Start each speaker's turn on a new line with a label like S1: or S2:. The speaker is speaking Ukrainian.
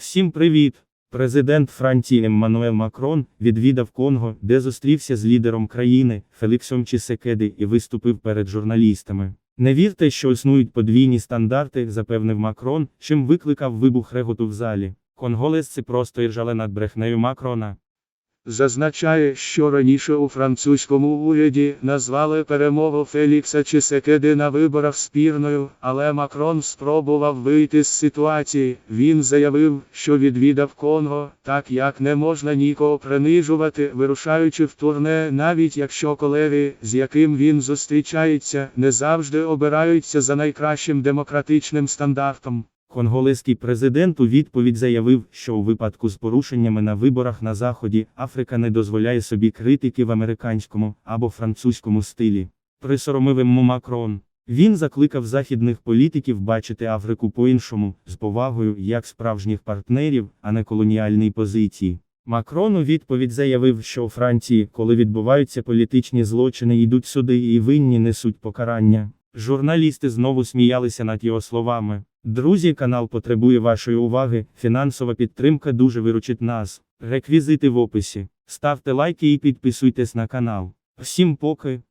S1: Всім привіт! Президент Франції Еммануел Макрон відвідав Конго, де зустрівся з лідером країни Феліксом Чісекеди і виступив перед журналістами. Не вірте, що існують подвійні стандарти, запевнив Макрон, чим викликав вибух реготу в залі. Конголезці просто іржали над брехнею Макрона.
S2: Зазначає, що раніше у французькому уряді назвали перемогу Фелікса Чисекеди на виборах спірною, але Макрон спробував вийти з ситуації. Він заявив, що відвідав Конго, так як не можна нікого принижувати, вирушаючи в турне, навіть якщо колеги, з яким він зустрічається, не завжди обираються за найкращим демократичним стандартом.
S1: Конголезький президент у відповідь заявив, що у випадку з порушеннями на виборах на Заході Африка не дозволяє собі критики в американському або французькому стилі. Присоромив йому Макрон. Він закликав західних політиків бачити Африку по-іншому, з повагою як справжніх партнерів, а не колоніальної позиції. Макрон у відповідь заявив, що у Франції, коли відбуваються політичні злочини, йдуть суди і винні несуть покарання. Журналісти знову сміялися над його словами. Друзі, канал потребує вашої уваги. Фінансова підтримка дуже виручить нас. Реквізити в описі. Ставте лайки і підписуйтесь на канал. Всім поки.